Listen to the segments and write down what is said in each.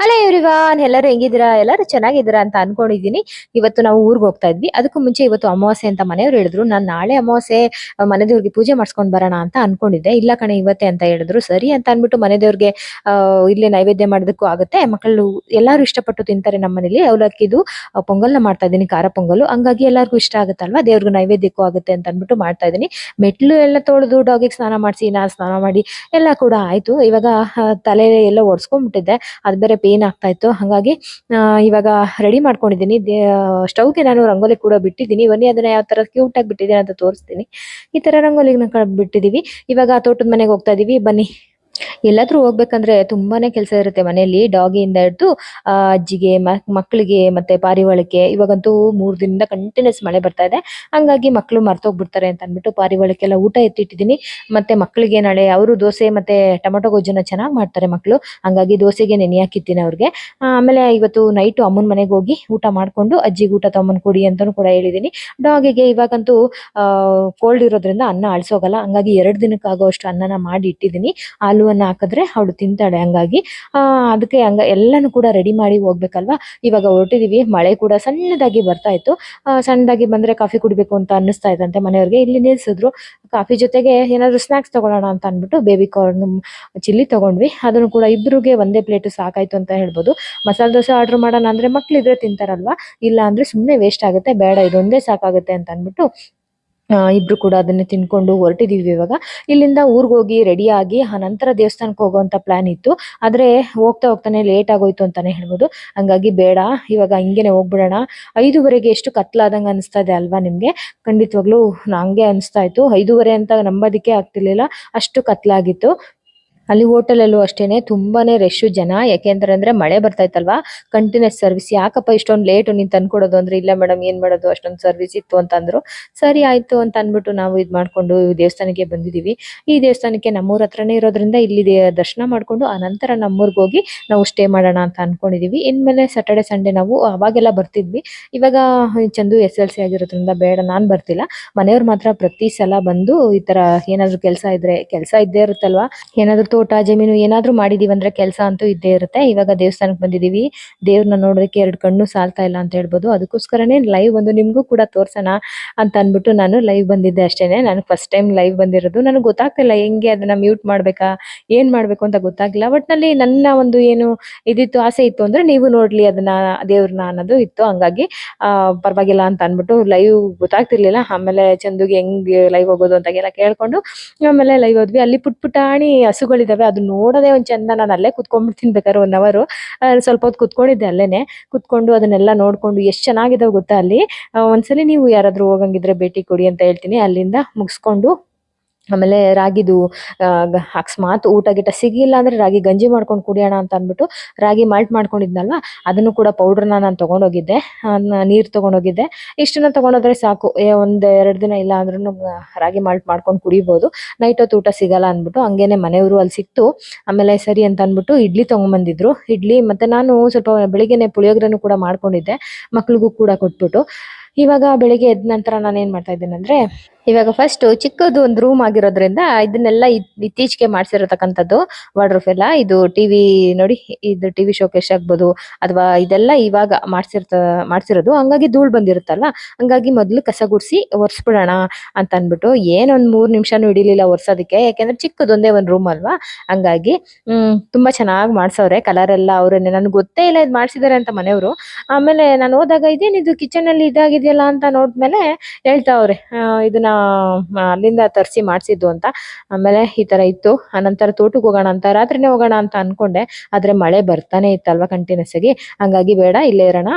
Hello everyone, ಎಲ್ಲರೂ ಹೆಂಗಿದ್ದೀರಾ? ಎಲ್ಲರೂ ಚೆನ್ನಾಗಿದ್ದೀರಾ? ಅಂತ ಅನ್ಕೊಂಡಿದ್ದೀನಿ. ಇವತ್ತು ನಾವು ಊರಿಗೆ ಹೋಗ್ತಾ ಇದ್ವಿ. ಅದಕ್ಕೂ ಮುಂಚೆ ಇವತ್ತು ಅಮಾವಾಸ್ಯೆ ಅಂತ ಮನೆಯವ್ರು ಹೇಳಿದ್ರು. ನಾನು ನಾಳೆ ಅಮಾವಾಸ್ಯೆ ಮನೆದೇವ್ರಿಗೆ ಮನೆ ದೇವ್ರಿಗೆ ಪೂಜೆ ಮಾಡ್ಸ್ಕೊಂಡ್ ಬರೋಣ ಅಂತ ಅನ್ಕೊಂಡಿದ್ದೆ. ಇಲ್ಲ ಕಣೆ, ಇವತ್ತೇ ಅಂತ ಹೇಳಿದ್ರು. ಸರಿ ಅಂತ ಅನ್ಬಿಟ್ಟು ಮನೆ ದೇವ್ರಿಗೆ ಇಲ್ಲಿ ನೈವೇದ್ಯ ಮಾಡೋದಕ್ಕೂ ಆಗುತ್ತೆ. ಮಕ್ಕಳು ಎಲ್ಲರೂ ಇಷ್ಟಪಟ್ಟು ತಿಂತಾರೆ ನಮ್ಮ ಮನೇಲಿ. ಅವಲಕ್ಕಿದು ಪೊಂಗಲ್ನ ಮಾಡ್ತಾ ಇದ್ದೀನಿ, ಖಾರ ಪೊಂಗಲು. ಹಂಗಾಗಿ ಎಲ್ಲರಿಗೂ ಇಷ್ಟ ಆಗುತ್ತಲ್ವಾ? ದೇವ್ರಿಗೆ ನೈವೇದ್ಯಕ್ಕೂ ಆಗುತ್ತೆ ಅಂತ ಅನ್ಬಿಟ್ಟು ಮಾಡ್ತಾ ಇದ್ದೀನಿ. ಮೆಟ್ಲು ಎಲ್ಲ ತೊಳೆದು ಡಾಗಿಗೆ ಸ್ನಾನ ಮಾಡಿಸಿ ನಾನು ಸ್ನಾನ ಮಾಡಿ, ಎಲ್ಲ ಕೂಡ ಆಯ್ತು. ಇವಾಗ ತಲೆ ಎಲ್ಲ ಒಡ್ಸ್ಕೊಂಡ್ಬಿಟ್ಟಿದ್ದೆ. ಅದು ಬೇರೆ ಪೇನ್ ಆಗ್ತಾ ಇತ್ತು. ಹಾಗಾಗಿ ಇವಾಗ ರೆಡಿ ಮಾಡ್ಕೊಂಡಿದ್ದೀನಿ. ಸ್ಟೌಗೆ ನಾನು ರಂಗೋಲಿ ಕೂಡ ಬಿಟ್ಟಿದ್ದೀನಿ. ಬನ್ನಿ, ಅದನ್ನ ಯಾವ ತರ ಕ್ಯೂಟ್ ಆಗಿ ಬಿಟ್ಟಿದ್ದೀನಿ ಅಂತ ತೋರಿಸ್ತೀನಿ. ಈ ತರ ರಂಗೋಲಿನ ಬಿಟ್ಟಿದೀವಿ. ಇವಾಗ ತೋಟದ ಮನೆಗೆ ಹೋಗ್ತಾ ಇದೀವಿ. ಬನ್ನಿ. ಎಲ್ಲಾದ್ರೂ ಹೋಗ್ಬೇಕಂದ್ರೆ ತುಂಬಾನೇ ಕೆಲಸ ಇರುತ್ತೆ ಮನೆಯಲ್ಲಿ. ಡಾಗಿಯಿಂದ ಹಿಡಿದು ಅಜ್ಜಿಗೆ ಮಕ್ಕಳಿಗೆ ಮತ್ತೆ ಪಾರಿವಾಳಕ್ಕೆ ಇವಾಗಂತೂ ಮೂರ್ ದಿನದಿಂದ ಕಂಟಿನ್ಯೂಸ್ ಮಳೆ ಬರ್ತಾ ಇದೆ. ಹಂಗಾಗಿ ಮಕ್ಕಳು ಮರ್ತೋಗ್ಬಿಡ್ತಾರೆ ಅಂತ ಅಂದ್ಬಿಟ್ಟು ಪಾರಿವಾಳಕ್ಕೆಲ್ಲ ಊಟ ಎತ್ತಿಟ್ಟಿದ್ದೀನಿ. ಮತ್ತೆ ಮಕ್ಕಳಿಗೆ ನಾಳೆ ಅವರು ದೋಸೆ ಮತ್ತೆ ಟೊಮೊಟೊ ಗೊಜ್ಜನ್ನ ಚೆನ್ನಾಗಿ ಮಾಡ್ತಾರೆ ಮಕ್ಕಳು ಹಂಗಾಗಿ ದೋಸೆಗೆ ನೆನೆ ಹಾಕಿರ್ತೀನಿ ಅವ್ರಿಗೆ. ಆಮೇಲೆ ಇವತ್ತು ನೈಟ್ ಅಮ್ಮನ ಮನೆಗೆ ಹೋಗಿ ಊಟ ಮಾಡ್ಕೊಂಡು ಅಜ್ಜಿಗೆ ಊಟ ತಗೊಂಬಂದ್ ಕೊಡಿ ಅಂತಾನೂ ಕೂಡ ಹೇಳಿದೀನಿ ಡಾಗಿಗೆ ಇವಾಗಂತೂ ಕೋಲ್ಡ್ ಇರೋದ್ರಿಂದ ಅನ್ನ ಅಳಿಸೋಗಲ್ಲ. ಹಂಗಾಗಿ ಎರಡು ದಿನಕ್ಕಾಗುವಷ್ಟು ಅನ್ನನ ಮಾಡಿ ಇಟ್ಟಿದ್ದೀನಿ. ಹಾಲುವನ್ನ ಹಾಕಿದ್ರೆ ಅವಳು ತಿಂತಾಳೆ. ಹಂಗಾಗಿ ಅದಕ್ಕೆ ಹಂಗ ಎಲ್ಲಾನು ಕೂಡ ರೆಡಿ ಮಾಡಿ ಹೋಗ್ಬೇಕಲ್ವಾ? ಇವಾಗ ಹೊರಟಿದೀವಿ, ಮಳೆ ಕೂಡ ಸಣ್ಣದಾಗಿ ಬರ್ತಾ ಇತ್ತು. ಸಣ್ಣದಾಗಿ ಬಂದ್ರೆ ಕಾಫಿ ಕುಡಿಬೇಕು ಅಂತ ಅನ್ನಿಸ್ತಾ ಇದ್ದಂತೆ ಮನೆಯವ್ರಿಗೆ. ಇಲ್ಲಿ ನಿಲ್ಸಿದ್ರು. ಕಾಫಿ ಜೊತೆಗೆ ಏನಾದ್ರು ಸ್ನಾಕ್ಸ್ ತಗೊಳ್ಳೋಣ ಅಂತ ಅಂದ್ಬಿಟ್ಟು ಬೇಬಿ ಕಾರ್ನ್ ಚಿಲ್ಲಿ ತಗೊಂಡ್ವಿ. ಅದನ್ನು ಕೂಡ ಇಬ್ಬರಿಗೆ ಒಂದೇ ಪ್ಲೇಟ್ ಸಾಕಾಯ್ತು ಅಂತ ಹೇಳ್ಬೋದು. ಮಸಾಲೆ ದೋಸೆ ಆರ್ಡರ್ ಮಾಡೋಣ ಅಂದ್ರೆ ಮಕ್ಳಿದ್ರೆ ತಿಂತಾರಲ್ವಾ? ಇಲ್ಲ ಅಂದ್ರೆ ಸುಮ್ಮನೆ ವೇಸ್ಟ್ ಆಗುತ್ತೆ. ಬೇಡ, ಇದೊಂದೇ ಸಾಕಾಗುತ್ತೆ ಅಂತ ಅಂದ್ಬಿಟ್ಟು ಇಬ್ರು ಕೂಡ ಅದನ್ನ ತಿನ್ಕೊಂಡು ಹೊರಟಿದೀವಿ ಇವಾಗ. ಇಲ್ಲಿಂದ ಊರ್ಗ್ ಹೋಗಿ ರೆಡಿ ಆಗಿ, ಆ, ನಂತರ ದೇವಸ್ಥಾನಕ್ಕೆ ಹೋಗುವಂತ ಪ್ಲಾನ್ ಇತ್ತು. ಆದ್ರೆ ಹೋಗ್ತಾ ಹೋಗ್ತಾನೆ ಲೇಟ್ ಆಗೋಯ್ತು ಅಂತಾನೆ ಹೇಳ್ಬೋದು. ಹಂಗಾಗಿ ಬೇಡ, ಇವಾಗ ಹಿಂಗೇನೆ ಹೋಗ್ಬಿಡೋಣ. ಐದುವರೆಗೆ ಎಷ್ಟು ಕತ್ಲಾದಂಗ ಅನಿಸ್ತಾ ಇದೆ ಅಲ್ವಾ ನಿಮ್ಗೆ? ಖಂಡಿತವಾಗ್ಲೂ ನಂಗೆ ಅನಿಸ್ತಾ ಇತ್ತು. ಐದೂವರೆ ಅಂತ ನಂಬೋದಿಕ್ಕೆ ಆಗ್ತಿರ್ಲಿಲ್ಲ. ಅಷ್ಟು ಕತ್ಲಾಗಿತ್ತು. ಅಲ್ಲಿ ಹೋಟೆಲಲ್ಲೂ ಅಷ್ಟೇನೆ ತುಂಬಾನೇ ರಶ್ಶು ಜನ. ಯಾಕೆಂದ್ರೆ ಅಂದ್ರೆ ಮಳೆ ಬರ್ತಾ ಇತ್ತಲ್ವಾ? ಕಂಟಿನ್ಯೂಸ್ ಸರ್ವಿಸ್ ಯಾಕಪ್ಪ ಇಷ್ಟೊಂದು ಲೇಟ್ ನೀನ್ ತಂದ್ಕೊಡೋದು ಅಂದ್ರೆ, ಇಲ್ಲ ಮೇಡಮ್ ಏನ್ ಮಾಡೋದು? ಅಷ್ಟೊಂದು ಸರ್ವಿಸ್ ಇತ್ತು ಅಂತ ಅಂದ್ರು. ಸರಿ ಆಯ್ತು ಅಂತ ಅನ್ಬಿಟ್ಟು ನಾವು ಇದ್ ಮಾಡ್ಕೊಂಡು ದೇವಸ್ಥಾನಕ್ಕೆ ಬಂದಿದೀವಿ. ಈ ದೇವಸ್ಥಾನಕ್ಕೆ ನಮ್ಮೂರ ಹತ್ರನೇ ಇರೋದ್ರಿಂದ ಇಲ್ಲಿ ದರ್ಶನ ಮಾಡ್ಕೊಂಡು ಆನಂತರ ನಂತರ ನಮ್ಮೂರ್ಗ್ ಹೋಗಿ ನಾವು ಸ್ಟೇ ಮಾಡೋಣ ಅಂತ ಅನ್ಕೊಂಡಿದೀವಿ. ಇನ್ಮೇಲೆ ಸ್ಯಾಟರ್ಡೆ ಸಂಡೇ ನಾವು ಅವಾಗೆಲ್ಲ ಬರ್ತಿದ್ವಿ. ಇವಾಗ ಚಂದು ಎಸ್ ಎಲ್ ಸಿ ಆಗಿರೋದ್ರಿಂದ ಬೇಡ, ನಾನು ಬರ್ತಿಲ್ಲ. ಮನೆಯವ್ರು ಮಾತ್ರ ಪ್ರತಿ ಸಲ ಬಂದು ಈ ತರ ಏನಾದ್ರು ಕೆಲಸ ಇದ್ರೆ, ಕೆಲಸ ಇದ್ದೇ ಇರುತ್ತಲ್ವಾ? ಏನಾದ್ರು ತೋಟ, ಜಮೀನು ಏನಾದ್ರು ಮಾಡಿದೀವಿ ಅಂದ್ರೆ ಕೆಲಸ ಅಂತೂ ಇದ್ದೇ ಇರುತ್ತೆ. ಇವಾಗ ದೇವಸ್ಥಾನಕ್ಕೆ ಬಂದಿದೀವಿ. ದೇವ್ರನ್ನ ನೋಡೋದಕ್ಕೆ ಎರಡು ಕಣ್ಣು ಸಾಲ್ತಾ ಇಲ್ಲ ಅಂತ ಹೇಳ್ಬೋದು. ಅದಕ್ಕೋಸ್ಕರನೇ ಲೈವ್ ಒಂದು ನಿಮ್ಗೂ ಕೂಡ ತೋರ್ಸೋಣ ಅಂತ ಅಂದ್ಬಿಟ್ಟು ನಾನು ಲೈವ್ ಬಂದಿದ್ದೆ ಅಷ್ಟೇನೆ. ನಾನು ಫಸ್ಟ್ ಟೈಮ್ ಲೈವ್ ಬಂದಿರೋದು. ನನಗೆ ಗೊತ್ತಾಗ್ತಿಲ್ಲ ಹೆಂಗೆ ಅದನ್ನ ಮ್ಯೂಟ್ ಮಾಡ್ಬೇಕಾ, ಏನ್ ಮಾಡ್ಬೇಕು ಅಂತ ಗೊತ್ತಾಗ್ಲಿಲ್ಲ. ಒಟ್ನಲ್ಲಿ ನನ್ನ ಒಂದು ಏನು ಇದಿತ್ತು, ಆಸೆ ಇತ್ತು ಅಂದ್ರೆ ನೀವು ನೋಡ್ಲಿ ಅದನ್ನ, ದೇವ್ರನ್ನ ಅನ್ನೋದು ಇತ್ತು. ಹಂಗಾಗಿ, ಆ, ಪರವಾಗಿಲ್ಲ ಅಂತ ಅನ್ಬಿಟ್ಟು ಲೈವ್ ಗೊತ್ತಾಗ್ತಿರ್ಲಿಲ್ಲ. ಆಮೇಲೆ ಚಂದುಗೆ ಹೆಂಗ್ ಲೈವ್ ಹೋಗೋದು ಅಂತ ಎಲ್ಲ ಕೇಳ್ಕೊಂಡು ಆಮೇಲೆ ಲೈವ್ ಹೋದ್ವಿ. ಅಲ್ಲಿ ಪುಟ್ ಪುಟಾಣಿ ಹಸುಗಳಿದಾವೆ ಅದು ನೋಡೋದೇ ಒಂದ್ ಚಂದ ನಾನು ಅಲ್ಲೇ ಕುತ್ಕೊಂಡ್ಬಿಡ್ತೀನಿ ಬೇಕಾದ್ರೆ ಒನ್ ಅವರು ಸ್ವಲ್ಪ ಹೊತ್ತು ಕುತ್ಕೊಂಡಿದ್ದೆ ಅಲ್ಲೇನೆ. ಕುತ್ಕೊಂಡು ಅದನ್ನೆಲ್ಲ ನೋಡ್ಕೊಂಡು ಎಷ್ಟ್ ಚೆನ್ನಾಗಿದಾವೆ ಗೊತ್ತಾ ಅಲ್ಲಿ. ಒಂದ್ಸಲಿ ನೀವು ಯಾರಾದ್ರೂ ಹೋಗಂಗಿದ್ರೆ ಭೇಟಿ ಕೊಡಿ ಅಂತ ಹೇಳ್ತೀನಿ. ಅಲ್ಲಿಂದ ಮುಗಿಸ್ಕೊಂಡು ಆಮೇಲೆ ರಾಗಿದು ಅಕಸ್ಮಾತ್ ಊಟ ಗಿಟ ಸಿಗಿಲ್ಲ ಅಂದ್ರೆ ರಾಗಿ ಗಂಜಿ ಮಾಡ್ಕೊಂಡು ಕುಡಿಯೋಣ ಅಂತ ಅಂದ್ಬಿಟ್ಟು ರಾಗಿ ಮಾಲ್ಟ್ ಮಾಡ್ಕೊಂಡಿದ್ನಲ್ವಾ? ಅದನ್ನು ಕೂಡ ಪೌಡರ್ನ ನಾನು ತೊಗೊಂಡೋಗಿದ್ದೆ. ನೀರು ತೊಗೊಂಡೋಗಿದ್ದೆ. ಇಷ್ಟನ್ನ ತೊಗೊಂಡೋದ್ರೆ ಸಾಕು. ಒಂದ್ ಎರಡ್ ದಿನ ಇಲ್ಲ ಅಂದ್ರೂ ರಾಗಿ ಮಾಲ್ಟ್ ಮಾಡ್ಕೊಂಡು ಕುಡಿಬೋದು. ನೈಟ್ ಹೊತ್ತು ಊಟ ಸಿಗಲ್ಲ ಅಂದ್ಬಿಟ್ಟು ಹಂಗೇನೆ ಮನೆಯವರು ಅಲ್ಲಿ ಸಿಕ್ತು. ಆಮೇಲೆ ಸರಿ ಅಂತ ಅಂದ್ಬಿಟ್ಟು ಇಡ್ಲಿ ತೊಗೊಂಬಂದಿದ್ರು. ಇಡ್ಲಿ ಮತ್ತೆ ನಾನು ಸ್ವಲ್ಪ ಬೆಳಿಗ್ಗೆನೆ ಪುಳಿಯೋಗರೆನೂ ಕೂಡ ಮಾಡ್ಕೊಂಡಿದ್ದೆ. ಮಕ್ಳಿಗೂ ಕೂಡ ಕೊಟ್ಬಿಟ್ಟು. ಇವಾಗ ಬೆಳಿಗ್ಗೆ ಎದ್ದ ನಂತರ ನಾನು ಏನು ಮಾಡ್ತಾ ಇದ್ದೇನೆ ಅಂದ್ರೆ ಇವಾಗ ಫಸ್ಟ್ ಚಿಕ್ಕದು ಒಂದು ರೂಮ್ ಆಗಿರೋದ್ರಿಂದ ಇದನ್ನೆಲ್ಲ ಇತ್- ಇತ್ತೀಚೆಗೆ ಮಾಡಿಸಿರತಕ್ಕಂಥದ್ದು ವಾರ್ಡ್ರೋಫ್ ಎಲ್ಲ. ಇದು ಟಿವಿ ನೋಡಿ, ಇದು ಟಿವಿ ಶೋಕೇಶ್ ಆಗ್ಬೋದು ಅಥವಾ ಇದೆಲ್ಲ ಇವಾಗ ಮಾಡ್ಸಿರ್ತ, ಮಾಡ್ಸಿರೋದು. ಹಂಗಾಗಿ ಧೂಳ್ ಬಂದಿರುತ್ತಲ್ಲ? ಹಂಗಾಗಿ ಮೊದಲು ಕಸ ಗುಡಿಸಿ ಒರೆಸ್ಬಿಡೋಣ ಅಂತ ಅಂದ್ಬಿಟ್ಟು ಏನೊಂದು ಮೂರು ನಿಮಿಷನೂ ಹಿಡಿಲಿಲ್ಲ ಒರೆಸೋದಕ್ಕೆ. ಯಾಕೆಂದ್ರೆ ಚಿಕ್ಕದೊಂದೇ ಒಂದು ರೂಮ್ ಅಲ್ವಾ? ಹಂಗಾಗಿ ತುಂಬಾ ಚೆನ್ನಾಗಿ ಮಾಡಿಸೋರೆ ಕಲರ್ ಎಲ್ಲ ಅವರನ್ನೇ ನನ್ಗೆ ಗೊತ್ತೇ ಇಲ್ಲ ಇದು ಮಾಡಿಸಿದ್ದಾರೆ ಅಂತ ಮನೆಯವರು. ಆಮೇಲೆ ನಾನು ಹೋದಾಗ ಇದೇನಿದು ಕಿಚನ್ ಅಲ್ಲಿ ಇದಾಗಿದೆಯಲ್ಲ ಅಂತ ನೋಡಿದ್ಮೇಲೆ ಹೇಳ್ತಾವ್ರೆ ಇದನ್ನ ಅಲ್ಲಿಂದ ತರಿಸಿ ಮಾಡಿಸಿದ್ದು ಅಂತ. ಆಮೇಲೆ ಈ ತರ ಇತ್ತು. ಆನಂತರ ತೋಟಕ್ಕೆ ಹೋಗೋಣ ಅಂತ, ರಾತ್ರಿನೇ ಹೋಗೋಣ ಅಂತ ಅನ್ಕೊಂಡೆ. ಆದ್ರೆ ಮಳೆ ಬರ್ತಾನೆ ಇತ್ತಲ್ವ ಕಂಟಿನ್ಯೂಸ್ ಆಗಿ. ಹಂಗಾಗಿ ಬೇಡ, ಇಲ್ಲೇ ಇರೋಣ.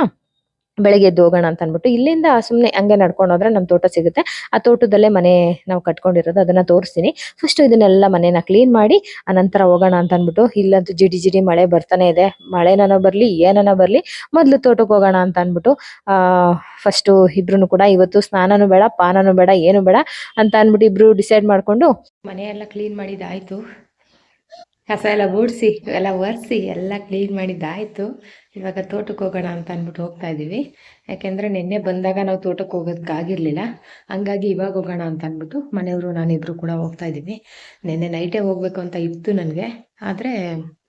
ಬೆಳಗ್ಗೆ ಎದ್ದು ಹೋಗೋಣ ಅಂತ ಅನ್ಬಿಟ್ಟು ಇಲ್ಲಿಂದ ಸುಮ್ನೆ ಹಂಗೆ ನಡ್ಕೊಂಡು ಹೋದ್ರೆ ನಮ್ ತೋಟ ಸಿಗುತ್ತೆ. ಆ ತೋಟದಲ್ಲೇ ಮನೆ ನಾವು ಕಟ್ಕೊಂಡಿರೋದು, ಅದನ್ನ ತೋರಿಸ್ತೀನಿ. ಫಸ್ಟ್ ಇದನ್ನೆಲ್ಲ ಮನೆನ ಕ್ಲೀನ್ ಮಾಡಿ ಅನಂತರ ಹೋಗೋಣ ಅಂತ ಅನ್ಬಿಟ್ಟು ಇಲ್ಲಂತೂ ಜಿಡಿ ಜಿಡಿ ಮಳೆ ಬರ್ತಾನೆ ಇದೆ. ಮಳೆನ ಬರ್ಲಿ ಏನನ ಬರ್ಲಿ, ಮೊದ್ಲು ತೋಟಕ್ಕೆ ಹೋಗೋಣ ಅಂತ ಅನ್ಬಿಟ್ಟು ಆ ಫಸ್ಟ್ ಇಬ್ರು ಕೂಡ ಇವತ್ತು ಸ್ನಾನನೂ ಬೇಡ, ಪಾನನೂ ಬೇಡ, ಏನು ಬೇಡ ಅಂತ ಅನ್ಬಿಟ್ಟು ಇಬ್ರು ಡಿಸೈಡ್ ಮಾಡ್ಕೊಂಡು ಮನೆಯೆಲ್ಲ ಕ್ಲೀನ್ ಮಾಡಿದಾಯ್ತು ಕಸ ಎಲ್ಲ ಗೂಡಿಸಿ ಎಲ್ಲ ಒರೆಸಿ, ಎಲ್ಲ ಕ್ಲೀನ್ ಮಾಡಿದ್ದಾಯಿತು ಇವಾಗ ತೋಟಕ್ಕೆ ಹೋಗೋಣ ಅಂತ ಅಂದ್ಬಿಟ್ಟು ಹೋಗ್ತಾ ಇದ್ದೀವಿ ಯಾಕೆಂದರೆ ನಿನ್ನೆ ಬಂದಾಗ ನಾವು ತೋಟಕ್ಕೆ ಹೋಗೋದಕ್ಕಾಗಿರಲಿಲ್ಲ ಹಂಗಾಗಿ ಇವಾಗ ಹೋಗೋಣ ಅಂತ ಅಂದ್ಬಿಟ್ಟು ಮನೆಯವರು ನಾನಿಬ್ಬರು ಕೂಡ ಹೋಗ್ತಾ ಇದ್ದೀವಿ ನಿನ್ನೆ ನೈಟೇ ಹೋಗ್ಬೇಕು ಅಂತ ಇತ್ತು ನನಗೆ. ಆದರೆ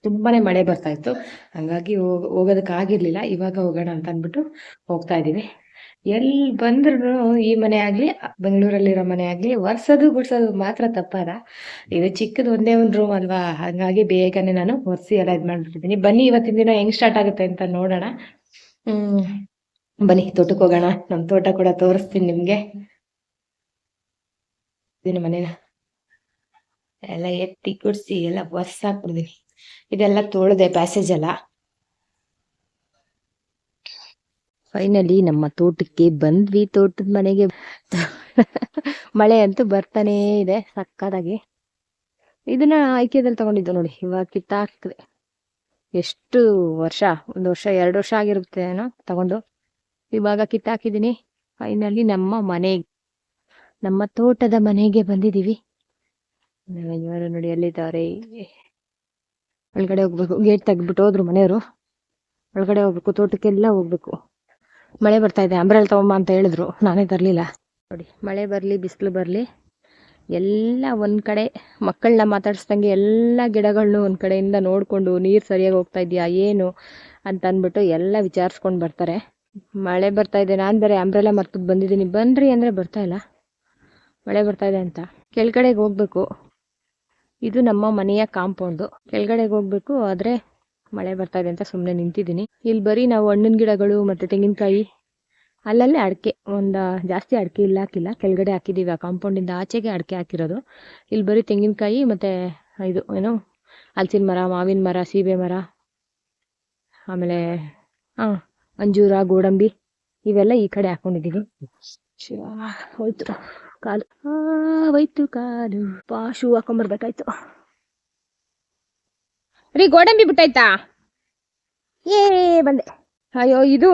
ತುಂಬಾ ಮಳೆ ಬರ್ತಾ ಇತ್ತು. ಹಂಗಾಗಿ ಹೋಗ್ ಹೋಗೋದಕ್ಕಾಗಿರಲಿಲ್ಲ ಇವಾಗ ಹೋಗೋಣ ಅಂತ ಅಂದ್ಬಿಟ್ಟು ಹೋಗ್ತಾ ಇದ್ದೀವಿ ಎಲ್ಲಿ ಬಂದ್ರು ಈ ಮನೆ ಆಗಲಿ ಬೆಂಗಳೂರಲ್ಲಿರೋ ಮನೆ ಆಗಲಿ ಒರ್ಸೋದು ಗುಡ್ಸೋದು ಮಾತ್ರ ತಪ್ಪದ. ಇದು ಚಿಕ್ಕದ ಒಂದೇ ಒಂದು ರೂಮ್ ಅಲ್ವಾ? ಹಾಗಾಗಿ ಬೇಗನೆ ನಾನು ಒರೆಸಿ ಎಲ್ಲ ಇದು ಮಾಡ್ಬಿಟ್ಟಿದ್ದೀನಿ ಬನ್ನಿ ಇವತ್ತಿನ ದಿನ ಹೆಂಗ್ ಸ್ಟಾರ್ಟ್ ಆಗುತ್ತೆ ಅಂತ ನೋಡೋಣ. ಹ್ಮ್. ಬನ್ನಿ ತೋಟಕ್ಕೆ ಹೋಗೋಣ. ನಮ್ಮ ತೋಟ ಕೂಡ ತೋರಿಸ್ತೀನಿ ನಿಮ್ಗೆ. ಮನೇನ. ಎಲ್ಲ ಎತ್ತಿ ಗುಡ್ಸಿ ಎಲ್ಲ ಒರ್ಸಾಕ್ಬಿಡ್ತೀನಿ ಇದೆಲ್ಲ ತೋಳದೆ ಪ್ಯಾಸೇಜ್ ಎಲ್ಲ. ಫೈನಲಿ ನಮ್ಮ ತೋಟಕ್ಕೆ ಬಂದ್ವಿ. ತೋಟದ ಮನೆಗೆ ಮಳೆ ಅಂತೂ ಬರ್ತಾನೇ ಇದೆ ಸಕ್ಕದಾಗಿ ಇದನ್ನ ಐಕ್ಯದಲ್ಲಿ ತಗೊಂಡಿದ್ದು ನೋಡಿ, ಇವಾಗ ಕಿತ್ತಾಕ್ತದೆ ಎಷ್ಟು ವರ್ಷ, ಒಂದು ವರ್ಷ, ಎರಡು ವರ್ಷ ಆಗಿರುತ್ತೆ ಏನೋ ತಗೊಂಡು. ಇವಾಗ ಕಿತ್ತಾಕಿದ್ದೀನಿ ಫೈನಲಿ ನಮ್ಮ ಮನೆ, ನಮ್ಮ ತೋಟದ ಮನೆಗೆ ಬಂದಿದ್ದೀವಿ. ನೋಡಿ ಎಲ್ಲಿದ್ದಾರೆ? ಒಳಗಡೆ ಹೋಗ್ಬೇಕು ಗೇಟ್ ತೆಗ್ದ್ಬಿಟ್ಟು ಹೋದ್ರು ಮನೆಯವರು. ಒಳಗಡೆ ಹೋಗ್ಬೇಕು, ತೋಟಕ್ಕೆಲ್ಲ ಹೋಗ್ಬೇಕು. ಮಳೆ ಬರ್ತಾ ಇದೆ ಅಂಬ್ರೆಲ್ ತಗೊಂಬ ಅಂತ ಹೇಳಿದ್ರು. ನಾನೇ ತರಲಿಲ್ಲ. ನೋಡಿ, ಮಳೆ ಬರಲಿ, ಬಿಸಿಲು ಬರಲಿ, ಎಲ್ಲ ಒಂದು ಕಡೆ ಮಕ್ಕಳನ್ನ ಮಾತಾಡಿಸ್ದಂಗೆ ಎಲ್ಲ ಗಿಡಗಳನ್ನೂ ಒಂದು ಕಡೆಯಿಂದ ನೋಡಿಕೊಂಡು ನೀರು ಸರಿಯಾಗಿ ಹೋಗ್ತಾ ಇದೆಯಾ, ಏನು ಅಂತ ಅಂದ್ಬಿಟ್ಟು ಎಲ್ಲ ವಿಚಾರಿಸ್ಕೊಂಡು ಬರ್ತಾರೆ. ಮಳೆ ಬರ್ತಾ ಇದೆ, ನಾನು ಬೇರೆ ಅಂಬ್ರೆಲ್ಲ ಮರ್ತದ್ದು ಬಂದಿದ್ದೀನಿ ಬನ್ನಿರಿ ಅಂದರೆ ಬರ್ತಾ ಇಲ್ಲ. ಮಳೆ ಬರ್ತಾ ಇದೆ ಅಂತ. ಕೆಳಗಡೆಗೆ ಹೋಗ್ಬೇಕು. ಇದು ನಮ್ಮ ಮನೆಯ ಕಾಂಪೌಂಡು ಕೆಳಗಡೆಗೆ ಹೋಗ್ಬೇಕು, ಆದರೆ ಮಳೆ ಬರ್ತಾ ಇದೆ ಅಂತ ಸುಮ್ಮನೆ ನಿಂತಿದ್ದೀನಿ. ಇಲ್ಲಿ ಬರೀ ನಾವು ಹಣ್ಣಿನ ಗಿಡಗಳು ಮತ್ತು ತೆಂಗಿನಕಾಯಿ, ಅಲ್ಲಲ್ಲೇ ಅಡಿಕೆ, ಒಂದು ಜಾಸ್ತಿ ಅಡಿಕೆ ಇಲ್ಲ ಹಾಕಿಲ್ಲ, ಕೆಳಗಡೆ ಹಾಕಿದ್ದೀವಿ ಆ ಕಾಂಪೌಂಡಿಂದ ಆಚೆಗೆ ಅಡಿಕೆ ಹಾಕಿರೋದು. ಇಲ್ಲಿ ಬರೀ ತೆಂಗಿನಕಾಯಿ ಮತ್ತು ಇದು ಏನು, ಹಲಸಿನ ಮರ, ಮಾವಿನ ಮರ, ಸೀಬೆ ಮರ, ಆಮೇಲೆ ಹಾಂ ಅಂಜೂರ, ಗೋಡಂಬಿ, ಇವೆಲ್ಲ ಈ ಕಡೆ ಹಾಕೊಂಡಿದ್ದೀವಿ ಶಿವ ಹೋಯ್ತು. ಕಾಲು ಹೋಯ್ತು ಕಾಲು. ಪಾ, ಶೂ ಹಾಕೊಂಬರ್ಬೇಕಾಯ್ತು ರೀ ಗೋಡಂಬಿ ಬಿಟ್ಟಾಯ್ತಾ? ಏ ಬಂದೆ. ಅಯ್ಯೋ ಇದು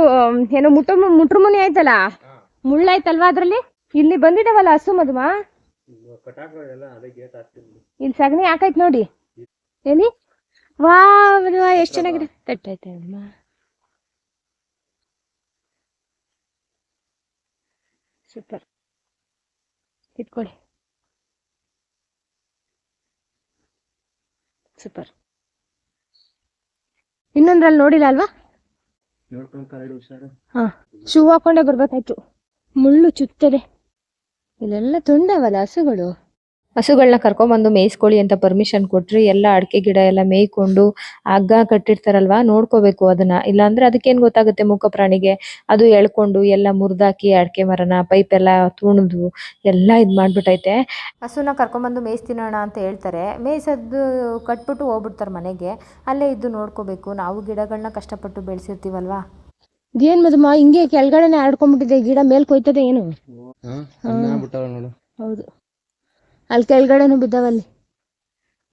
ಏನೋ ಮುಟ್ಟ ಮುಟ್ರು ಮುನಿ ಆಯ್ತಲ್ಲ? ಮುಳ್ಳಾಯ್ತಲ್ವಾ ಅದ್ರಲ್ಲಿ? ಇಲ್ಲಿ ಬಂದಿದಾವಲ್ಲ ಹಸು ಮದುಮ ಇಲ್ಲಿ ಸಗಣಿ ಹಾಕೈತ್ ನೋಡಿ? ಏನಿ ವಾ ಮದುವ ಎಷ್ಟು ಚೆನ್ನಾಗಿದೆ. ತಟ್ಟೈತೆ ಅಮ್ಮ ಸೂಪರ್. ಇಟ್ಕೊಳ್ಳಿ. ಸೂಪರ್. ಇನ್ನೊಂದ್ರಲ್ಲಿ ನೋಡಿಲ್ಲ ಅಲ್ವಾ? ಹಾ ಶೂ ಹಾಕೊಂಡೇ ಬರ್ಬೇಕಾಯ್ತು. ಮುಳ್ಳು ಚುತ್ತದೆ. ಇಲ್ಲೆಲ್ಲ ತುಂಡವಲ್ಲ ಹಸುಗಳು. ಹಸುಗಳನ್ನ ಕರ್ಕೊಂಬಂದು ಮೇಯಿಸ್ಕೊಳ್ಳಿ ಅಂತ ಪರ್ಮಿಷನ್ ಕೊಟ್ರಿ ಎಲ್ಲ ಅಡಿಕೆ ಗಿಡ ಎಲ್ಲ ಮೇಯ್ಕೊಂಡು ಹಗ್ಗ ಕಟ್ಟಿರ್ತಾರಲ್ವಾ ನೋಡ್ಕೋಬೇಕು ಅದನ್ನ. ಇಲ್ಲಾಂದ್ರೆ ಅದಕ್ಕೇನ್ ಗೊತ್ತಾಗುತ್ತೆ ಮೂಕ ಪ್ರಾಣಿಗೆ? ಅದು ಎಳ್ಕೊಂಡು ಎಲ್ಲ ಮುರಿದಾಕಿ ಅಡಿಕೆ ಮರನ ಪೈಪ್ ಎಲ್ಲ ತೂಣದು ಎಲ್ಲ ಇದ್ ಮಾಡ್ಬಿಟ್ಟೈತೆ ಹಸುನ ಕರ್ಕೊಂಬಂದು ಮೇಯಿಸ್ತಿನೋಣ ಅಂತ ಹೇಳ್ತಾರೆ. ಮೇಯ್ಸದ್ದು ಕಟ್ಬಿಟ್ಟು ಹೋಗ್ಬಿಡ್ತಾರೆ ಮನೆಗೆ. ಅಲ್ಲೇ ಇದ್ದು ನೋಡ್ಕೋಬೇಕು. ನಾವು ಗಿಡಗಳನ್ನ ಕಷ್ಟಪಟ್ಟು ಬೆಳೆಸಿರ್ತೀವಲ್ವಾ? ಏನ್ ಮದುಮ ಹಿಂಗೆ ಕೆಳಗಡೆನೆ ಆಡ್ಕೊಂಡ್ಬಿಟ್ಟಿದೆ ಗಿಡ ಮೇಲ್ ಕೊಯ್ತದೆ ಏನು? ನೋಡು. ಹೌದು. ಅಲ್ಲಿ ಕೆಳಗಡೆನು ಬಿದ್ದಾವಲ್ಲಿ.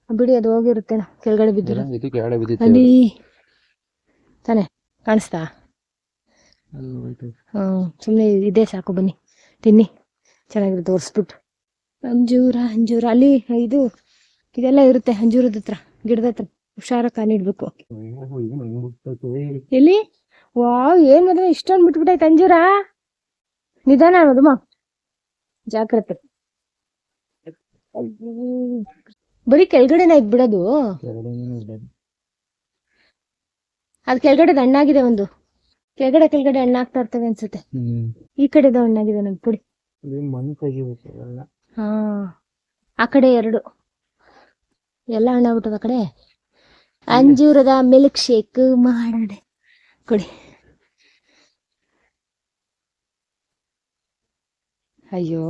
ಬಿಡಿ ಅದು ಹೋಗಿರುತ್ತೇನೋ ಕೆಳಗಡೆ ಬಿದ್ದಿರೋ ಇದು ಕೆಳಗಡೆ ಬಿದ್ದಿತ್ತು ಅಲ್ಲಿ ತಾನೆ ಕಾಣಿಸ್ತಾ? ಹ್ಞೂ ಸುಮ್ಮನೆ ಇದೇ ಸಾಕು ಬನ್ನಿ ತಿನ್ನಿ. ಚೆನ್ನಾಗಿರುತ್ತೆ ಒರೆಸ್ಬಿಟ್ಟು ಅಂಜೂರ ಅಂಜೂರ ಅಲ್ಲಿ ಇದು ಇದೆಲ್ಲ ಇರುತ್ತೆ ಅಂಜೂರದ ಹತ್ರ ಗಿಡದ ಹತ್ರ. ಹುಷಾರ ಕಾಲಿಡ್ಬೇಕು. ಎಲ್ಲಿ? ವಾವ್ ಏನ್ ಮದುವೆ ಇಷ್ಟೊಂದು ಬಿಟ್ಬಿಟ್ಟೈತೆ ಅಂಜೂರ? ನಿಧಾನ ಮದುಮ ಜಾಗ್ರತೆ. ಬರೀ ಕೆಳಗಡೆನ ಇದ್ ಬಿಡೋದು. ಅದ್ ಕೆಳಗಡೆ ಹಣ್ಣಾಗಿದೆ ಒಂದು. ಕೆಳಗಡೆ ಕೆಳಗಡೆ ಹಣ್ಣಾಗ್ತಾ ಇರ್ತವೆ ಅನ್ಸುತ್ತೆ. ಈ ಕಡೆದ ಹಣ್ಣಾಗಿದೆ ನಂಗೆ ಪುಡಿ ಹಾ. ಆ ಕಡೆ ಎರಡು. ಎಲ್ಲ ಹಣ್ಣಾಗ್ಬಿಟ್ಟದ ಆ ಕಡೆ. ಅಂಜೂರದ ಮಿಲ್ಕ್ ಶೇಕ್ ಮಾಡೋಣ ಕೊಡಿ. ಅಯ್ಯೋ.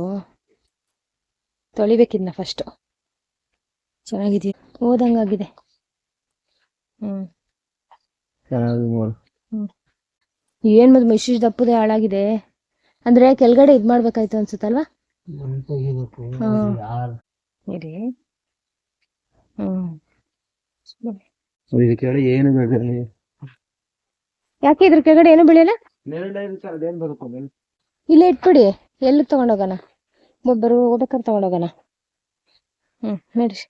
ತೊಳಿಬೇಕಿದ್ನ ಫಸ್ಟ್ ಚೆನ್ನಾಗಿದೆಯಾ ಓದಂಗಾಗಿದೆ. ಹ್ಮ್. ಚೆನ್ನಾಗಿ ನೋಡು. ಏನ್ ಮದ್ ಮೆಸೇಜ್ ದಪ್ಪದೆ ಹಾಳಾಗಿದೆ? ಅಂದ್ರೆ ಕೆಳಗಡೆ ಇದ್ ಮಾಡ್ಬೇಕಾಯ್ತು ಅನ್ಸುತ್ತಲ್ವಾ. ಇರಿ. ಹ್ಮ್. ಇದು ಏನು ಯಾಕೆ ಇದ್ರ ಕೆಳಗಡೆ ಏನು ಬೆಳೆಯಲ್ಲ? ನೆರಳು ಅದೇನ್ ಬರುತ್ತೆ? ನೆರಳು ಇಲ್ಲೇ ಇಟ್ಬಿಡಿ. ಎಲ್ಲಿ ತಗೊಂಡೋಗೋಣ? ಒಬ್ಬರು ಹೋಗ್ಬೇಕಾದ್ರೆ ತಗೊಂಡೋಗೋಣ ಹ್ಮ್ ನಡ್ರಿ.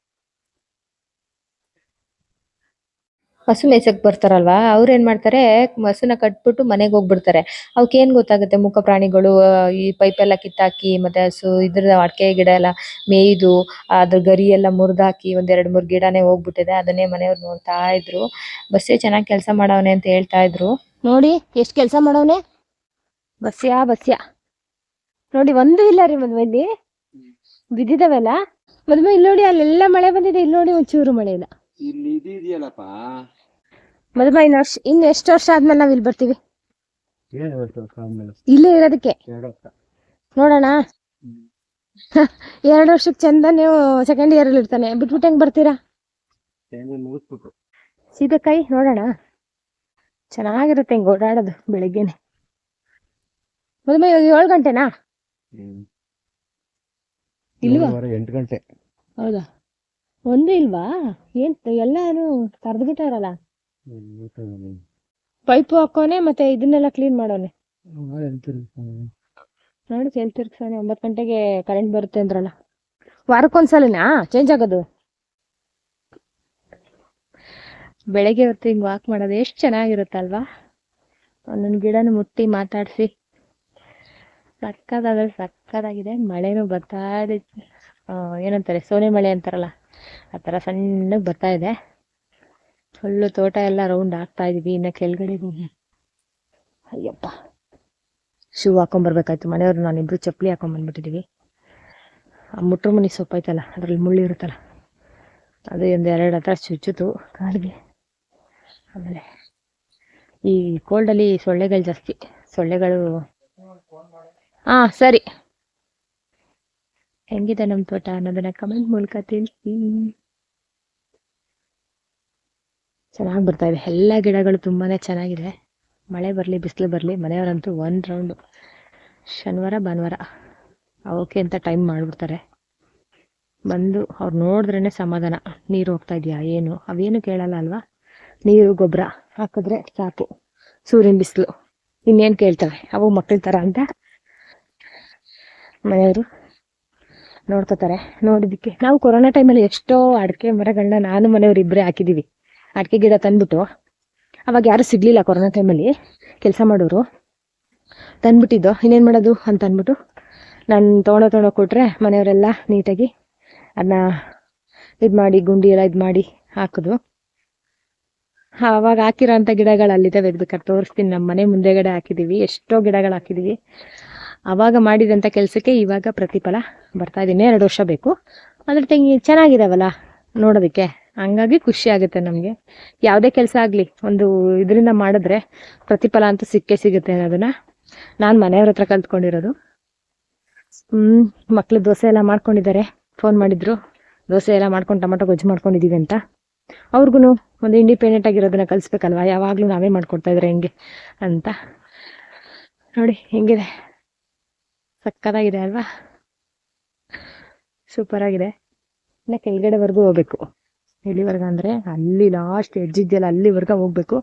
ಹಸು ಮೇಸಕ್ ಬರ್ತಾರಲ್ವಾ? ಅವ್ರು ಏನ್ ಮಾಡ್ತಾರೆ ಹಸುನ ಕಟ್ಬಿಟ್ಟು ಮನೆಗೆ ಹೋಗ್ಬಿಡ್ತಾರೆ. ಅವಕ್ಕೆ ಏನ್ ಗೊತ್ತಾಗುತ್ತೆ? ಮುಖ ಪ್ರಾಣಿಗಳು ಈ ಪೈಪ್ ಎಲ್ಲ ಕಿತ್ತಾಕಿ ಮತ್ತೆ ಹಸು ಇದ್ರ ಅಡ್ಕೆ ಗಿಡ ಎಲ್ಲ ಮೇಯ್ದು ಅದ್ರ ಗರಿ ಎಲ್ಲ ಮುರಿದಾಕಿ ಒಂದ್ ಎರಡ್ ಮೂರ್ ಗಿಡನೇ ಹೋಗ್ಬಿಟ್ಟಿದೆ. ಅದನ್ನೇ ಮನೆಯವ್ರು ನೋಡ್ತಾ ಇದ್ರು. ಬಸ್ಸೇ ಚೆನ್ನಾಗಿ ಕೆಲಸ ಮಾಡವನೆ ಅಂತ ಹೇಳ್ತಾ ಇದ್ರು. ನೋಡಿ ಎಷ್ಟು ಕೆಲಸ ಮಾಡವನೆ? ಬಸ್ಯಾ ಬಸ್ಯಾ ನೋಡಿ ಒಂದು ಇಲ್ಲ ರೀ ಮದ್ವೆಲಿ ಬಿದ್ದಿದಾವೆಲ್ಲ. ಮದ್ವೆ ಇಲ್ಲಿ ನೋಡಿ ಅಲ್ಲೆಲ್ಲ ಮಳೆ ಬಂದಿದೆ. ಇಲ್ಲಿ ನೋಡಿ ಒಂಚೂರು ಮಳೆ ಇಲ್ಲ. ಇಲ್ಲಿ ಇದೆಯಲ್ಲಪ್ಪ ಮದುವೆ ಇನ್ನು ವರ್ಷ ಇನ್ನು ಎಷ್ಟು ವರ್ಷ ಆದ್ಮೇಲೆ ನಾವ್ ಇಲ್ಲಿ ಬರ್ತೀವಿ? ಇಲ್ಲೇ ಇರೋದಕ್ಕೆ? ನೋಡೋಣ. ಎರಡು ವರ್ಷಕ್ಕೆ ಚಂದ ನೀವು ಸೆಕೆಂಡ್ ಇಯರ್ ಅಲ್ಲಿ ಇರ್ತಾನೆ. ಬಿಟ್ಬಿಟ್ಟು ಹೆಂಗ್ ಬರ್ತೀರಾ? ಸೀತಕಾಯಿ ನೋಡೋಣ. ಚೆನ್ನಾಗಿರುತ್ತೆ ಹಿಂಗ್ ಓಡಾಡೋದು ಬೆಳಿಗ್ಗೆನೆ. ಮದುವೆ ಇವಾಗ ಏಳು ಗಂಟೆನಾ? ಇಲ್ವಾ? ಎಂಟು ಗಂಟೆ. ಹೌದಾ? ಒಂದು ಇಲ್ವಾ? ಏನ್ ಎಲ್ಲಾನು ಕರ್ದು ಬಿಟ್ಟಾರಲ್ಲ? ಪೈಪು ಹಾಕೋನೆ ಮತ್ತೆ ಇದನ್ನೆಲ್ಲ ಕ್ಲೀನ್ ಮಾಡೋನೆ? ನೋಡಿ ಎಲ್ಲಿ ತಿರ್ಗ್ಸಾನೆ ಒಂಬತ್ ಗಂಟೆಗೆ ಕರೆಂಟ್ ಬರುತ್ತೆ ಅಂದ್ರಲ್ಲ. ವಾರಕ್ಕೊಂದ್ಸಲನಾ? ಚೇಂಜ್ ಆಗೋದು? ಬೆಳಗ್ಗೆ ಹೊತ್ತು ಹಿಂಗ್ ವಾಕ್ ಮಾಡೋದು ಎಷ್ಟು ಚೆನ್ನಾಗಿರುತ್ತಲ್ವಾ? ಒಂದೊಂದು ಗಿಡನ ಮುಟ್ಟಿ ಮಾತಾಡಿಸಿ. ಸಕ್ಕದಾದ್ರೆ ಸಕ್ಕದಾಗಿದೆ. ಮಳೆನೂ ಬರ್ತಾ ಇದೆ. ಏನಂತಾರೆ, ಸೋನೆ ಮಳೆ ಅಂತಾರಲ್ಲ, ಆ ಥರ ಸಣ್ಣಗೆ ಬರ್ತಾ ಇದೆ. ಫುಲ್ಲು ತೋಟ ಎಲ್ಲ ರೌಂಡ್ ಆಗ್ತಾ ಇದೀವಿ ಇನ್ನು ಕೆಳಗಡೆ. ಅಯ್ಯಪ್ಪ. ಶೂ ಹಾಕೊಂಬರ್ಬೇಕಾಯ್ತು ಮನೆಯವರು ನಾನಿಬ್ರು ಚಪ್ಪಲಿ ಹಾಕೊಂಬಂದ್ಬಿಟ್ಟಿದ್ದೀವಿ ಆ ಮುಟ್ರು ಮನಿ ಸೊಪ್ಪು ಐತಲ್ಲ, ಅದ್ರಲ್ಲಿ ಮುಳ್ಳು ಇರುತ್ತಲ್ಲ, ಅದು ಒಂದು ಎರಡು ಹತ್ರ ಚುಚ್ಚಿತು ಕಾಲಿಗೆ. ಆಮೇಲೆ ಈ ಕೋಲ್ಡಲ್ಲಿ ಸೊಳ್ಳೆಗಳು ಜಾಸ್ತಿ, ಸೊಳ್ಳೆಗಳು ಹಾ, ಸರಿ. ಹೆಂಗಿದೆ ನಮ್ಮ ತೋಟ ಅನ್ನೋದನ್ನ ಕಮೆಂಟ್ ಮೂಲಕ ತಿಳಿಸಿ. ಚೆನ್ನಾಗಿ ಬರ್ತಾ ಇದೆ. ಎಲ್ಲ ಗಿಡಗಳು ತುಂಬಾನೇ ಚೆನ್ನಾಗಿದೆ. ಮಳೆ ಬರಲಿ, ಬಿಸಿಲು ಬರಲಿ, ಮನೆಯವರಂತೂ ಒಂದು ರೌಂಡು ಶನಿವಾರ, ಭಾನುವಾರ. ಅವಕ್ಕೆ ಅಂತ ಟೈಮ್ ಮಾಡಿಬಿಡ್ತಾರೆ. ಬಂದು ಅವ್ರು ನೋಡಿದ್ರೇ ಸಮಾಧಾನ. ನೀರು ಹೋಗ್ತಾ ಇದೆಯಾ, ಏನು? ಅವೇನು ಕೇಳಲ್ಲ ಅಲ್ವಾ? ನೀರು ಗೊಬ್ಬರ ಹಾಕಿದ್ರೆ ಸಾಕು. ಸೂರ್ಯನ ಬಿಸಿಲು. ಇನ್ನೇನು ಕೇಳ್ತವೆ? ಅವು ಮಕ್ಕಳ ಥರ ಅಂತ ಮನೆಯವರು ನೋಡ್ಕೋತಾರೆ. ನೋಡಿದ್ದಕ್ಕೆ ನಾವು ಕೊರೋನಾ ಟೈಮಲ್ಲಿ ಎಷ್ಟೋ ಅಡಿಕೆ ಮರಗಳನ್ನ ನಾನು ಮನೆಯವ್ರು ಇಬ್ಬರೇ ಹಾಕಿದ್ದೀವಿ ಅಡಿಕೆ ಗಿಡ ತಂದ್ಬಿಟ್ಟು ಅವಾಗ ಯಾರು ಸಿಗ್ಲಿಲ್ಲ ಕೊರೋನಾ ಟೈಮಲ್ಲಿ ಕೆಲಸ ಮಾಡೋರು. ತಂದ್ಬಿಟ್ಟಿದ್ದು, ಇನ್ನೇನು ಮಾಡೋದು ಅಂತ ಅಂದ್ಬಿಟ್ಟು ನಾನು ತೊಗೊಂಡೋ ತೊಗೊಂಡೋ ಕೊಟ್ಟರೆ ಮನೆಯವರೆಲ್ಲ ನೀಟಾಗಿ ಅದನ್ನ ಇದು ಮಾಡಿ, ಗುಂಡಿ ಎಲ್ಲ ಇದು ಮಾಡಿ ಹಾಕಿದ್ರು ಅವಾಗ ಹಾಕಿರೋ ಅಂಥ ಗಿಡಗಳು ಅಲ್ಲಿದ್ದಾವೆ ಬೇಕಾದ್ರೆ ತೋರಿಸ್ತೀನಿ. ನಮ್ಮ ಮನೆ ಮುಂದೆಗಡೆ ಹಾಕಿದ್ದೀವಿ ಎಷ್ಟೋ ಗಿಡಗಳು ಹಾಕಿದ್ದೀವಿ ಆವಾಗ ಮಾಡಿದಂಥ ಕೆಲಸಕ್ಕೆ ಇವಾಗ ಪ್ರತಿಫಲ ಬರ್ತಾ ಇದೀನಿ ಎರಡು ವರ್ಷ ಬೇಕು. ಅದ್ರ ತೆಂಗಿ ಚೆನ್ನಾಗಿದಾವಲ್ಲ ನೋಡೋದಕ್ಕೆ. ಹಂಗಾಗಿ ಖುಷಿ ಆಗುತ್ತೆ ನಮಗೆ. ಯಾವುದೇ ಕೆಲಸ ಆಗಲಿ, ಒಂದು ಇದರಿಂದ ಮಾಡಿದ್ರೆ ಪ್ರತಿಫಲ ಅಂತೂ ಸಿಕ್ಕೇ ಸಿಗುತ್ತೆ ಅನ್ನೋದನ್ನ ನಾನು ಮನೆಯವ್ರ ಹತ್ರ ಕಲ್ತ್ಕೊಂಡಿರೋದು. ಹ್ಮ್, ಮಕ್ಳು ದೋಸೆ ಎಲ್ಲ ಮಾಡ್ಕೊಂಡಿದ್ದಾರೆ. ಫೋನ್ ಮಾಡಿದ್ರು. ದೋಸೆ ಎಲ್ಲ ಮಾಡ್ಕೊಂಡು ಟೊಮಟೊ ಗೊಜ್ಜು ಮಾಡ್ಕೊಂಡಿದೀವಿ ಅಂತ. ಅವ್ರಿಗೂ ಒಂದು ಇಂಡಿಪೆಂಡೆಂಟ್ ಆಗಿರೋದನ್ನ ಕಲಿಸ್ಬೇಕಲ್ವಾ? ಯಾವಾಗಲೂ ನಾವೇ ಮಾಡ್ಕೊಡ್ತಾ ಇದ್ರೆ ಹೆಂಗೆ ಅಂತ. ನೋಡಿ, ಹೆಂಗಿದೆ? ಸಕ್ಕತ್ತಾಗಿದೆ ಅಲ್ವಾ? ಸೂಪರ್ ಆಗಿದೆ ಇನ್ನ ಕೆಳಗಡೆವರೆಗೂ ಹೋಗ್ಬೇಕು. ಎಲ್ಲಿವರೆಗೆ ಅಂದರೆ ಅಲ್ಲಿ ಲಾಸ್ಟ್ ಎಡ್ಜ್ ಇದೆಯಲ್ಲ, ಅಲ್ಲಿವರೆಗೆ ಹೋಗ್ಬೇಕು.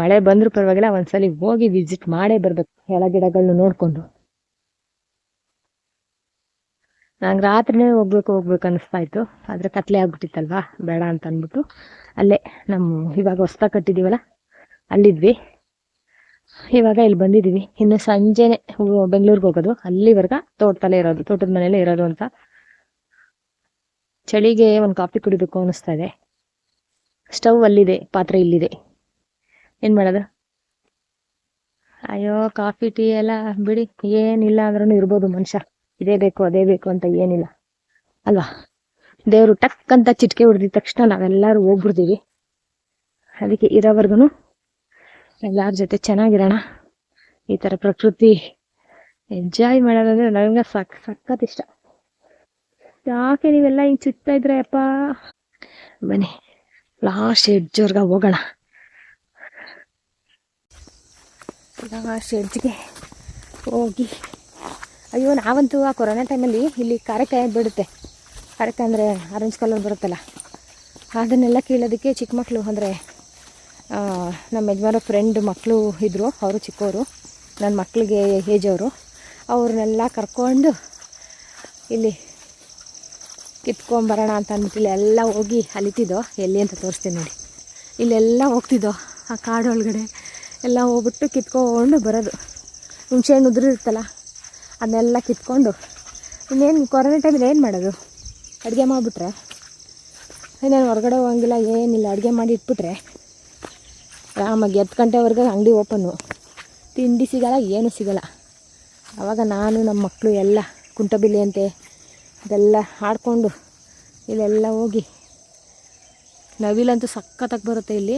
ಮಳೆ ಬಂದರೂ ಪರವಾಗಿಲ್ಲ, ಒಂದ್ಸಲಿ ಹೋಗಿ ವಿಸಿಟ್ ಮಾಡೇ ಬರ್ಬೇಕು ಎಲ್ಲ ಗಿಡಗಳನ್ನ ನೋಡ್ಕೊಂಡು. ನಂಗೆ ರಾತ್ರಿನೇ ಹೋಗ್ಬೇಕು ಹೋಗ್ಬೇಕು ಅನಿಸ್ತಾ ಇತ್ತು. ಆದರೆ ಕತ್ಲೆ ಆಗ್ಬಿಟ್ಟಿತ್ತಲ್ವಾ? ಬೇಡ ಅಂತ ಅಂದ್ಬಿಟ್ಟು ಅಲ್ಲೇ ನಮ್ಮ ಇವಾಗ ಹೊಸ್ದಾಗಿ ಕಟ್ಟಿದ್ದೀವಲ್ಲ ಅಲ್ಲಿದ್ವಿ. ಇವಾಗ ಇಲ್ಲಿ ಬಂದಿದ್ದೀವಿ ಇನ್ನು ಸಂಜೆನೆ ಬೆಂಗಳೂರಿಗೆ ಹೋಗೋದು. ಅಲ್ಲಿವರೆಗ ತೋಟದಲ್ಲೇ ಇರೋದು, ತೋಟದ ಮನೇಲೆ ಇರೋದು ಅಂತ. ಚಳಿಗೆ ಒಂದು ಕಾಫಿ ಕುಡಿಬೇಕು ಅನಿಸ್ತಾ ಇದೆ. ಸ್ಟವ್ ಅಲ್ಲಿದೆ, ಪಾತ್ರೆ ಇಲ್ಲಿದೆ. ಏನು ಮಾಡೋದು? ಅಯ್ಯೋ, ಕಾಫಿ, ಟೀ ಎಲ್ಲ ಬಿಡಿ. ಏನಿಲ್ಲ ಅಂದ್ರೂ ಇರ್ಬೋದು ಮನುಷ್ಯ. ಇದೇ ಬೇಕು, ಅದೇ ಬೇಕು ಅಂತ ಏನಿಲ್ಲ. ಅಲ್ವಾ? ದೇವರು ಟಕ್ ಅಂತ ಚಿಟಿಕೆ ಹೊಡೆದಿದ ತಕ್ಷಣ ನಾವೆಲ್ಲರೂ ಹೋಗ್ಬಿಡ್ತೀವಿ. ಅದಕ್ಕೆ ಇರೋವರೆಗೂ ಎಲ್ಲರ ಜೊತೆ ಚೆನ್ನಾಗಿರೋಣ. ಈ ಥರ ಪ್ರಕೃತಿ ಎಂಜಾಯ್ ಮಾಡೋದಂದ್ರೆ ನನಗೆ ಸಕ್ ಸಖತ್ ಇಷ್ಟ. ಯಾಕೆ ನೀವೆಲ್ಲ ಹಿಂಗೆ ಚುಚ್ತಾ ಇದ್ರೆ ಅಪ್ಪ? ಬನ್ನಿ ಲಾಸ್ಟ್ ಎಡ್ಜ್ವರ್ಗ ಹೋಗೋಣ. ಲಾಸ್ಟ್ ಎಡ್ಜ್ಗೆ ಹೋಗಿ. ಅಯ್ಯೋ, ನಾವಂತೂ ಆ ಕೊರೋನಾ ಟೈಮಲ್ಲಿ ಇಲ್ಲಿ ಕಾರೆಕಾಯಿ ಬಿಡುತ್ತೆ? ಕಾರೆಕಾಯಿ ಅಂದರೆ ಆರೆಂಜ್ ಕಲರ್ ಬರುತ್ತಲ್ಲ. ಅದನ್ನೆಲ್ಲ ಕೇಳೋದಕ್ಕೆ ಚಿಕ್ಕ ಮಕ್ಕಳು ಅಂದರೆ ನಮ್ಮ ಯಜಮಾನ ಫ್ರೆಂಡ್ ಮಕ್ಕಳು ಇದ್ದರು ಅವರು ಚಿಕ್ಕವರು ನನ್ನ ಮಕ್ಕಳಿಗೆ ಏಜ್ ಅವರು. ಅವ್ರನ್ನೆಲ್ಲ ಕರ್ಕೊಂಡು ಇಲ್ಲಿ ಕಿತ್ಕೊಂಬರೋಣ ಅಂತ ಅಂದ್ಬಿಟ್ಟು ಇಲ್ಲೆಲ್ಲ ಹೋಗಿ ಅಲಿತಿದ್ದೋ, ಎಲ್ಲಿ ಅಂತ ತೋರಿಸ್ತೀನಿ ನೋಡಿ. ಇಲ್ಲೆಲ್ಲ ಹೋಗ್ತಿದ್ದೋ, ಆ ಕಾಡೊಳಗಡೆ ಎಲ್ಲ ಹೋಗ್ಬಿಟ್ಟು ಕಿತ್ಕೊಂಡು ಬರೋದು. ಹುಣಸೆಹಣ್ಣು ಉದುರಿರುತ್ತಲ್ಲ ಅದನ್ನೆಲ್ಲ ಕಿತ್ಕೊಂಡು ಇನ್ನೇನು ಕೊರೋನಾ ಟೈಮಲ್ಲಿ ಏನು ಮಾಡೋದು? ಅಡುಗೆ ಮಾಡಿಬಿಟ್ರೆ? ಇನ್ನೇನು ಹೊರಗಡೆ ಹೋಗಂಗಿಲ್ಲ, ಏನಿಲ್ಲ, ಅಡುಗೆ ಮಾಡಿ ಇಟ್ಬಿಟ್ರೆ? ಆರಾಮಾಗಿ ಹತ್ತು ಗಂಟೆವರೆಗೆ ಅಂಗಡಿ ಓಪನ್ನು. ತಿಂಡಿ ಸಿಗಲ್ಲ, ಏನೂ ಸಿಗಲ್ಲ. ಆವಾಗ ನಾನು, ನಮ್ಮ ಮಕ್ಕಳು ಎಲ್ಲ, ಕುಂಟಬಿಲ್ಲಿ ಅಂತೆ ಇದೆಲ್ಲ ಆಡಿಕೊಂಡು ಇಲ್ಲೆಲ್ಲ ಹೋಗಿ. ನವಿಲಂತೂ ಸಖತ್ತಾಗಿ ಬರುತ್ತೆ ಇಲ್ಲಿ.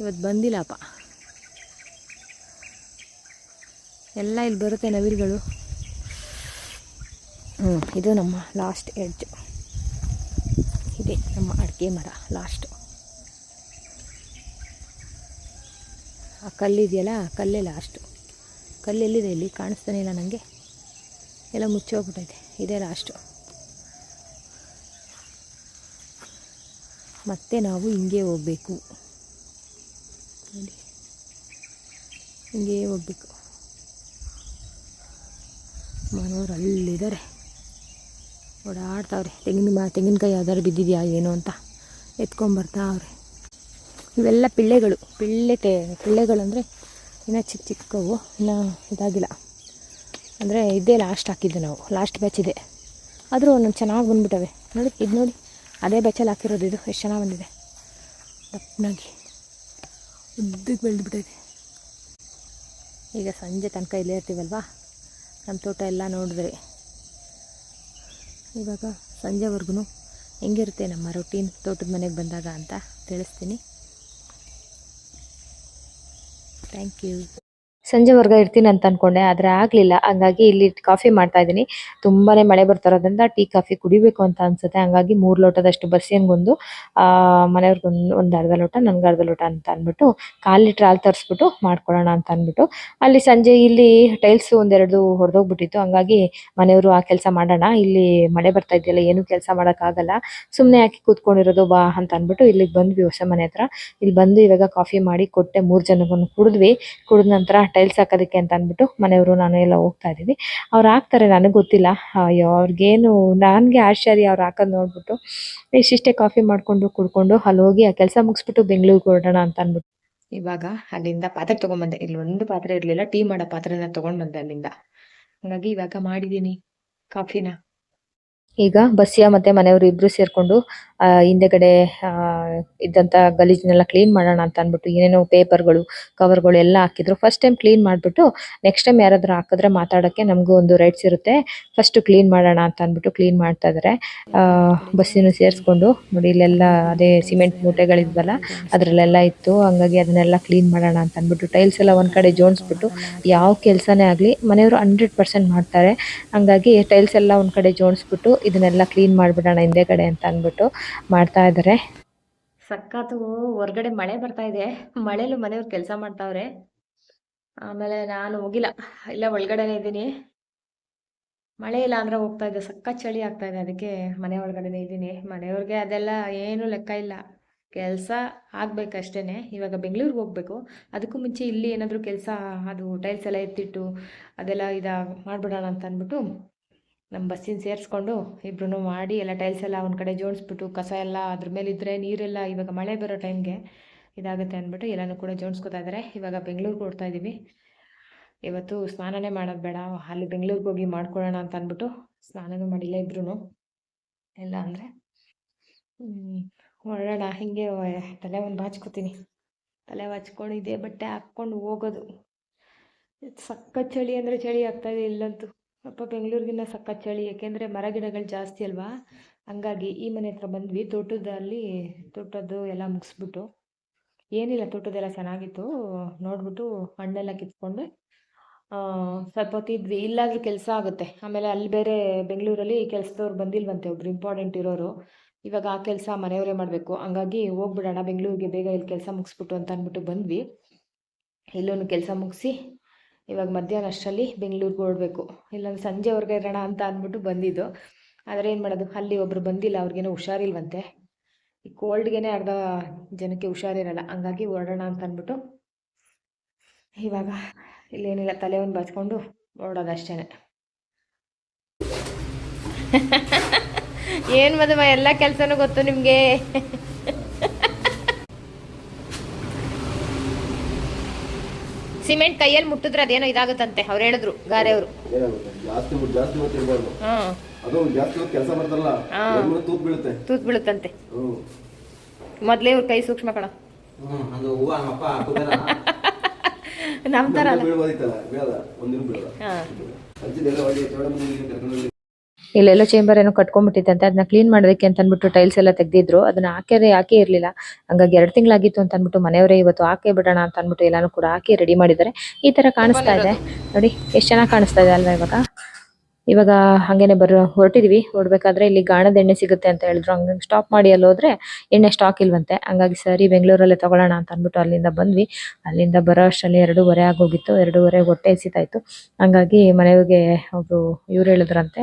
ಇವತ್ತು ಬಂದಿಲ್ಲಪ್ಪ ಎಲ್ಲ ಇಲ್ಲಿ ಬರುತ್ತೆ ನವಿಲುಗಳು. ಹ್ಞೂ ಇದು ನಮ್ಮ ಲಾಸ್ಟ್ ಎಡ್ಜ್ ಇದೆ ನಮ್ಮ ಅಡಿಕೆ ಮರ, ಲಾಸ್ಟು. ಆ ಕಲ್ಲಿದೆಯಲ್ಲ ಆ ಕಲ್ಲೇ ಲಾಸ್ಟು ಕಲ್ಲು ಎಲ್ಲಿದೆ ಇಲ್ಲಿ, ಕಾಣಿಸ್ತಾನೆ ಇಲ್ಲ ನನಗೆ ಎಲ್ಲ ಮುಚ್ಚೋಗ್ಬಿಟ್ಟೈತೆ ಇದೇ ಲಾಸ್ಟು ಮತ್ತೆ ನಾವು ಹಿಂಗೆ ಹೋಗಬೇಕು. ನೋಡಿ. ಹಿಂಗೆ ಹೋಗ್ಬೇಕು. ಮನೋರು ಅಲ್ಲಿದ್ದಾರೆ. ಓಡಾಡ್ತಾವ್ರೆ. ತೆಂಗಿನ ಮಾ, ತೆಂಗಿನಕಾಯಿ ಯಾವ್ದಾದ್ರು ಬಿದ್ದಿದೆಯಾ, ಏನು ಅಂತ. ಎತ್ಕೊಂಬರ್ತಾವ್ರೆ ಇವೆಲ್ಲ ಪಿಳ್ಳೆಗಳು. ಪಿಳ್ಳೆ ತೇ ಪಿಳ್ಳೆಗಳು ಅಂದರೆ ಇನ್ನೂ ಚಿಕ್ಕ ಚಿಕ್ಕವು, ಇನ್ನೂ ಇದಾಗಿಲ್ಲ. ಅಂದರೆ ಇದೇ ಲಾಸ್ಟ್ ಹಾಕಿದ್ದು ನಾವು. ಲಾಸ್ಟ್ ಬ್ಯಾಚ್ ಇದೆ. ಆದರೂ ಒಂದೊಂದು ಚೆನ್ನಾಗಿ ಬಂದ್ಬಿಟ್ಟವೆ. ನೋಡಿ, ಇದು ನೋಡಿ. ಅದೇ ಬ್ಯಾಚಲ್ಲಿ ಹಾಕಿರೋದು ಇದು. ಎಷ್ಟು ಚೆನ್ನಾಗಿ ಬಂದಿದೆ. ದಪ್ಪನಾಗಿ. ಉದ್ದಕ್ಕೆ ಬೆಳೆದ್ಬಿಟ್ಟಿದೆ ಈಗ ಸಂಜೆ ತನಕ ಇಲ್ಲೇ ಇರ್ತೀವಲ್ವಾ? ನಮ್ಮ ತೋಟ ಎಲ್ಲ ನೋಡಿದ್ರೆ. ಇವಾಗ ಸಂಜೆವರೆಗೂ ಹೆಂಗಿರುತ್ತೆ ನಮ್ಮ ರೊಟೀನ್ ತೋಟದ ಮನೆಗೆ ಬಂದಾಗ ಅಂತ ತಿಳಿಸ್ತೀನಿ. ಥ್ಯಾಂಕ್ ಯು ಸಂಜೆವರೆಗೆ ಇರ್ತೀನಿ ಅಂತ ಅನ್ಕೊಂಡೆ, ಆದ್ರೆ ಆಗ್ಲಿಲ್ಲ. ಹಂಗಾಗಿ ಇಲ್ಲಿ ಕಾಫಿ ಮಾಡ್ತಾ ಇದ್ದೀನಿ. ತುಂಬಾನೇ ಮಳೆ ಬರ್ತಿರೋದ್ರಿಂದ ಟೀ ಕಾಫಿ ಕುಡಿಬೇಕು ಅಂತ ಅನ್ಸುತ್ತೆ. ಹಂಗಾಗಿ ಮೂರ್ ಲೋಟದಷ್ಟು ಬಸ್ಸಿಯನ್ಗೊಂದು ಆ ಮನೆಯವ್ರಿಗೊಂದು ಒಂದು ಅರ್ಧ ಲೋಟ, ನನ್ಗೆ ಅರ್ಧ ಲೋಟ ಅಂತ ಅಂದ್ಬಿಟ್ಟು ಕಾಲ್ ಲೀಟರ್ ಹಾಲು ತರಿಸ್ಬಿಟ್ಟು ಮಾಡ್ಕೊಳ್ಳೋಣ ಅಂತ ಅಂದ್ಬಿಟ್ಟು ಅಲ್ಲಿ ಸಂಜೆ ಇಲ್ಲಿ ಟೈಲ್ಸ್ ಒಂದೆರಡು ಹೊಡೆದೋಗ್ಬಿಟ್ಟಿತ್ತು. ಹಂಗಾಗಿ ಮನೆಯವರು ಆ ಕೆಲಸ ಮಾಡೋಣ, ಇಲ್ಲಿ ಮಳೆ ಬರ್ತಾ ಇದೆಯಲ್ಲ, ಏನು ಕೆಲಸ ಆಗಲ್ಲ ಸುಮ್ಮನೆ ಹಾಕಿ ಕೂತ್ಕೊಂಡಿರೋದು ಬಾ ಅಂತ ಅಂದ್ಬಿಟ್ಟು ಇಲ್ಲಿಗೆ ಬಂದ್ವಿ ಹೊಸ ಮನೆ ಹತ್ರ. ಇಲ್ಲಿ ಬಂದು ಇವಾಗ ಕಾಫಿ ಮಾಡಿ ಕೊಟ್ಟೆ ಮೂರ್ ಜನಗೂ ಕುಡಿದ್ವಿ. ಕುಡಿದ ನಂತರ ಟೈಲ್ಸ್ ಹಾಕೋದಕ್ಕೆ ಅಂತ ಅಂದ್ಬಿಟ್ಟು ಮನೆಯವರು, ನಾನು ಎಲ್ಲ ಹೋಗ್ತಾ ಇದ್ದೀವಿ. ಅವ್ರು ಹಾಕ್ತಾರೆ, ನನಗೆ ಗೊತ್ತಿಲ್ಲ. ಅಯ್ಯೋ, ಅವ್ರಿಗೇನು, ನನಗೆ ಆಶ್ಚರ್ಯ ಅವ್ರು ಹಾಕೋದು ನೋಡ್ಬಿಟ್ಟು. ಇಷ್ಟಿಷ್ಟೇ ಕಾಫಿ ಮಾಡ್ಕೊಂಡು ಕುಡ್ಕೊಂಡು ಅಲ್ಲಿ ಹೋಗಿ ಆ ಕೆಲಸ ಮುಗಿಸ್ಬಿಟ್ಟು ಬೆಂಗಳೂರಿಗೆ ಹೊರಡೋಣ ಅಂತ ಅಂದ್ಬಿಟ್ಟು. ಇವಾಗ ಅಲ್ಲಿಂದ ಪಾತ್ರೆ ತೊಗೊಂಬಂದೆ. ಇಲ್ಲಿ ಒಂದು ಪಾತ್ರೆ ಇರಲಿಲ್ಲ, ಟೀ ಮಾಡೋ ಪಾತ್ರೆನ ತೊಗೊಂಡು ಬಂದೆ ಅಲ್ಲಿಂದ. ಹಾಗಾಗಿ ಇವಾಗ ಮಾಡಿದ್ದೀನಿ ಕಾಫಿನ ಈಗ ಬಸ್ಸಿಯ ಮತ್ತೆ ಮನೆಯವರು ಇಬ್ರು ಸೇರ್ಕೊಂಡು, ಆ, ಹಿಂದೆಗಡೆ, ಆ, ಇದ್ದಂತ ಗಲೀಜ್ನೆಲ್ಲ ಕ್ಲೀನ್ ಮಾಡೋಣ ಅಂತ ಅಂದ್ಬಿಟ್ಟು ಏನೇನೋ ಪೇಪರ್ಗಳು ಕವರ್ಗಳು ಎಲ್ಲ ಹಾಕಿದ್ರು. ಫಸ್ಟ್ ಟೈಮ್ ಕ್ಲೀನ್ ಮಾಡ್ಬಿಟ್ಟು ನೆಕ್ಸ್ಟ್ ಟೈಮ್ ಯಾರಾದ್ರೂ ಹಾಕಿದ್ರೆ ಮಾತಾಡಕ್ಕೆ ನಮಗೂ ಒಂದು ರೈಟ್ಸ್ ಇರುತ್ತೆ. ಫಸ್ಟ್ ಕ್ಲೀನ್ ಮಾಡೋಣ ಅಂತ ಅಂದ್ಬಿಟ್ಟು ಕ್ಲೀನ್ ಮಾಡ್ತಾ ಇದಾರೆ. ಆ, ಬಸ್ಸಿನ ಸೇರಿಸ್ಕೊಂಡು, ನೋಡಿ ಇಲ್ಲೆಲ್ಲ ಅದೇ ಸಿಮೆಂಟ್ ಮೂಟೆಗಳಿದ್ವಲ್ಲ, ಅದರಲ್ಲೆಲ್ಲ ಇತ್ತು. ಹಂಗಾಗಿ ಅದನ್ನೆಲ್ಲ ಕ್ಲೀನ್ ಮಾಡೋಣ ಅಂತ ಅಂದ್ಬಿಟ್ಟು ಟೈಲ್ಸ್ ಎಲ್ಲ ಒಂದ್ ಕಡೆ ಜೋಡಿಸ್ಬಿಟ್ಟು, ಯಾವ ಕೆಲಸನೇ ಆಗಲಿ ಮನೆಯವರು ಹಂಡ್ರೆಡ್ ಪರ್ಸೆಂಟ್ ಮಾಡ್ತಾರೆ. ಹಂಗಾಗಿ ಟೈಲ್ಸ್ ಎಲ್ಲ ಒಂದ್ ಕಡೆ ಜೋಡಿಸ್ಬಿಟ್ಟು ಇದನ್ನೆಲ್ಲ ಕ್ಲೀನ್ ಮಾಡ್ಬಿಡೋಣ ಹಿಂದೆಗಡೆ ಅಂತ ಅಂದ್ಬಿಟ್ಟು ಮಾಡ್ತಾ ಇದ್ದಾರೆ ಸಕ್ಕತ್ತು ಹೊರ್ಗಡೆ ಮಳೆ ಬರ್ತಾ ಇದೆ. ಮಳೆಲು ಮನೆಯವ್ರು ಕೆಲಸ ಮಾಡ್ತಾವ್ರೆ. ಆಮೇಲೆ ನಾನು ಹೋಗಿಲ್ಲ. ಇಲ್ಲ ಒಳಗಡೆನೆ ಇದ್ದೀನಿ. ಮಳೆ ಇಲ್ಲ ಅಂದ್ರೆ ಹೋಗ್ತಾ ಇದೆ. ಸಕ್ಕ ಚಳಿ ಆಗ್ತಾ ಇದೆ. ಅದಕ್ಕೆ ಮನೆ ಒಳಗಡೆನೆ ಇದ್ದೀನಿ. ಮನೆಯವ್ರಿಗೆ ಅದೆಲ್ಲ ಏನು ಲೆಕ್ಕ ಇಲ್ಲ. ಕೆಲಸ ಆಗ್ಬೇಕಷ್ಟೇ ಇವಾಗ ಬೆಂಗಳೂರಿಗೆ ಹೋಗ್ಬೇಕು. ಅದಕ್ಕೂ ಮುಂಚೆ ಇಲ್ಲಿ ಏನಾದರೂ ಕೆಲಸ, ಅದು ಟೈಲ್ಸ್ ಎಲ್ಲ ಎತ್ತಿಟ್ಟು ಅದೆಲ್ಲ ಇದ ಮಾಡ್ಬಿಡೋಣ ಅಂತ ಅಂದ್ಬಿಟ್ಟು ನಮ್ಮ ಬಸ್ಸಿನ ಸೇರಿಸ್ಕೊಂಡು ಇಬ್ರು ಮಾಡಿ ಎಲ್ಲ ಟೈಲ್ಸ್ ಎಲ್ಲ ಒಂದು ಕಡೆ ಜೋಡಿಸ್ಬಿಟ್ಟು ಕಸ ಎಲ್ಲ ಅದ್ರ ಮೇಲೆ ಇದ್ದರೆ ನೀರೆಲ್ಲ ಇವಾಗ ಮಳೆ ಬರೋ ಟೈಮ್ಗೆ ಇದಾಗುತ್ತೆ ಅಂದ್ಬಿಟ್ಟು ಎಲ್ಲನೂ ಕೂಡ ಜೋಡಿಸ್ಕೊತಾ ಇದ್ದಾರೆ ಇವಾಗ ಬೆಂಗಳೂರಿಗೆ ಹೋಗ್ತಾ ಇದ್ದೀವಿ ಇವತ್ತು ಸ್ನಾನನೇ ಮಾಡೋದು ಬೇಡ. ಅಲ್ಲಿ ಬೆಂಗಳೂರಿಗೆ ಹೋಗಿ ಮಾಡ್ಕೊಳ್ಳೋಣ ಅಂತ ಅಂದ್ಬಿಟ್ಟು ಸ್ನಾನನೂ ಮಾಡಿಲ್ಲ ಇಬ್ರು ಎಲ್ಲ ಅಂದರೆ ಹೊರಡೋಣ. ಹಿಂಗೆ ತಲೆ ಒಂದು ಬಾಚ್ಕೋತೀನಿ. ತಲೆ ಬಾಚ್ಕೊಂಡು ಇದೇ ಬಟ್ಟೆ ಹಾಕ್ಕೊಂಡು ಹೋಗೋದು. ಸಕ್ಕ ಚಳಿ ಅಂದರೆ ಚಳಿ ಆಗ್ತಾಯಿದೆ ಇಲ್ಲಂತೂ. ಅಪ್ಪ, ಬೆಂಗಳೂರಿಗಿನ್ನ ಸಖತ್ ಚಳಿ ಏಕೆಂದರೆ ಮರ ಗಿಡಗಳು ಜಾಸ್ತಿ ಅಲ್ವಾ? ಹಂಗಾಗಿ ಈ ಮನೆ ಹತ್ರ ಬಂದ್ವಿ. ತೋಟದಲ್ಲಿ, ತೋಟದ್ದು ಎಲ್ಲ ಮುಗಿಸ್ಬಿಟ್ಟು, ಏನಿಲ್ಲ ತೋಟದೆಲ್ಲ ಚೆನ್ನಾಗಿತ್ತು. ನೋಡಿಬಿಟ್ಟು ಹಣ್ಣೆಲ್ಲ ಕಿತ್ಕೊಂಡು ಸ್ವಲ್ಪ ಹೊತ್ತಿದ್ವಿ ಇಲ್ಲಾದರೂ ಕೆಲಸ ಆಗುತ್ತೆ. ಆಮೇಲೆ ಅಲ್ಲಿ ಬೇರೆ ಬೆಂಗಳೂರಲ್ಲಿ ಕೆಲಸದವ್ರು ಬಂದಿಲ್ವಂತೆ, ಒಬ್ರು ಇಂಪಾರ್ಟೆಂಟ್ ಇರೋರು. ಇವಾಗ ಆ ಕೆಲಸ ಮನೆಯವರೇ ಮಾಡಬೇಕು. ಹಂಗಾಗಿ ಹೋಗ್ಬಿಡೋಣ, ಬೆಂಗಳೂರಿಗೆ ಬೇಗ ಇಲ್ಲಿ ಕೆಲಸ ಮುಗಿಸ್ಬಿಟ್ಟು ಅಂತ ಅಂದ್ಬಿಟ್ಟು ಬಂದ್ವಿ. ಇಲ್ಲೂ ಕೆಲಸ ಮುಗಿಸಿ ಇವಾಗ ಮಧ್ಯಾಹ್ನ ಅಷ್ಟರಲ್ಲಿ ಬೆಂಗಳೂರಿಗೆ ಹೊರಡಬೇಕು. ಇಲ್ಲಾಂದ್ರೆ ಸಂಜೆವರೆಗೆ ಇರೋಣ ಅಂತ ಅಂದ್ಬಿಟ್ಟು ಬಂದಿದ್ದು. ಆದರೆ ಏನು ಮಾಡೋದು? ಅಲ್ಲಿ ಒಬ್ಬರು ಬಂದಿಲ್ಲ, ಅವ್ರಿಗೇನೋ ಹುಷಾರಿಲ್ವಂತೆ. ಈ ಕೋಲ್ಡ್ಗೆ ಅರ್ಧ ಜನಕ್ಕೆ ಹುಷಾರಿರಲ್ಲ, ಹಂಗಾಗಿ ಓಡೋಣ ಅಂತ ಅಂದ್ಬಿಟ್ಟು ಇವಾಗ ಇಲ್ಲೇನಿಲ್ಲ ತಲೆ ಒಂದು ಬಚ್ಕೊಂಡು ಓಡೋದು ಅಷ್ಟೇ ಏನು ಮದುವೆ? ಎಲ್ಲ ಕೆಲಸನೂ ಗೊತ್ತು ನಿಮಗೆ. ಸಿಮೆಂಟ್ ಕೈಯಲ್ಲಿ ಮುಟ್ಟಿದ್ರೆ ಅದೇನೋ ಇದಾಗುತ್ತಂತೆ ಅವ್ರು ಹೇಳಿದ್ರು ಗಾರೆ ಅವರು. ಏನಾಗುತ್ತೆ? ಜಾಸ್ತಿ ಜಾಸ್ತಿ ಅದು ಹೊತ್ತು ಕೆಲಸ ಮಾಡ್ತಾರಲ್ಲ ತೂತ್ ಬೀಳುತ್ತೆ. ತೂತ್ ಬೀಳುತ್ತಂತೆ. ಮೊದಲೇ ಮೊದ್ಲೇ ಇವ್ರ ಕೈ ಸೂಕ್ಷ್ಮ ಕಣ. ನಮ್ ತರ ಅಲ್ಲ. ಬೀಳ್ಬೋದಿತ್ತಲ್ಲ ಬೀಳಲ್ಲ ಒಂದಿನ ಬೀಳಲ್ಲ. ಇಲ್ಲೆಲ್ಲೋ ಚೇಂಬರ್ ಏನೋ ಕಟ್ಕೊಂಡ್ಬಿಟ್ಟಿತ್ತಂತೆ ಅದನ್ನ ಕ್ಲೀನ್ ಮಾಡೋದಕ್ಕೆ ಅಂತ ಅಂದ್ಬಿಟ್ಟು ಟೈಲ್ಸ್ ಎಲ್ಲ ತೆಗ್ದಿದ್ರು. ಅದನ್ನ ಹಾಕ್ಯಾರೆ ಹಾಕೇ ಇರ್ಲಿಲ್ಲ. ಹಂಗಾಗಿ ಎರಡು ತಿಂಗಳಾಗಿತ್ತು ಅಂತ ಅಂದ್ಬಿಟ್ಟು ಮನೆಯವರೇ ಇವತ್ತು ಹಾಕೇ ಬಿಡೋಣ ಅಂತ ಅಂದ್ಬಿಟ್ಟು ಎಲ್ಲಾನು ಕೂಡ ಹಾಕಿ ರೆಡಿ ಮಾಡಿದ್ದಾರೆ. ಈ ತರ ಕಾಣಿಸ್ತಾ ಇದೆ. ನೋಡಿ ಎಷ್ಟು ಚೆನ್ನಾಗಿ ಕಾಣಿಸ್ತಾ ಇದೆ ಅಲ್ವಾ ಇವಾಗ? ಇವಾಗ ಹಂಗೇನೆ ಬರೋ, ಹೊರಟಿದೀವಿ. ಹೊರಡ್ಬೇಕಾದ್ರೆ ಇಲ್ಲಿ ಗಾಣದ ಎಣ್ಣೆ ಸಿಗುತ್ತೆ ಅಂತ ಹೇಳಿದ್ರು. ಹಂಗಾಗಿ ಸ್ಟಾಪ್ ಮಾಡಿ ಅಲ್ಲಿ ಹೋದ್ರೆ ಎಣ್ಣೆ ಸ್ಟಾಕ್ ಇಲ್ವಂತೆ. ಹಂಗಾಗಿ ಸರಿ ಬೆಂಗಳೂರಲ್ಲೇ ತಗೊಳ್ಳೋಣ ಅಂತ ಅಂದ್ಬಿಟ್ಟು ಅಲ್ಲಿಂದ ಬಂದ್ವಿ. ಅಲ್ಲಿಂದ ಬರೋ ಅಷ್ಟರಲ್ಲಿ ಎರಡೂವರೆ ಆಗೋಗಿತ್ತು. ಎರಡೂವರೆ ಹೊಟ್ಟೆ ಎಸಿತಾಯಿತು ಹಂಗಾಗಿ ಮನೆಗೆ ಒಬ್ರು ಇವ್ರು ಹೇಳಿದ್ರಂತೆ,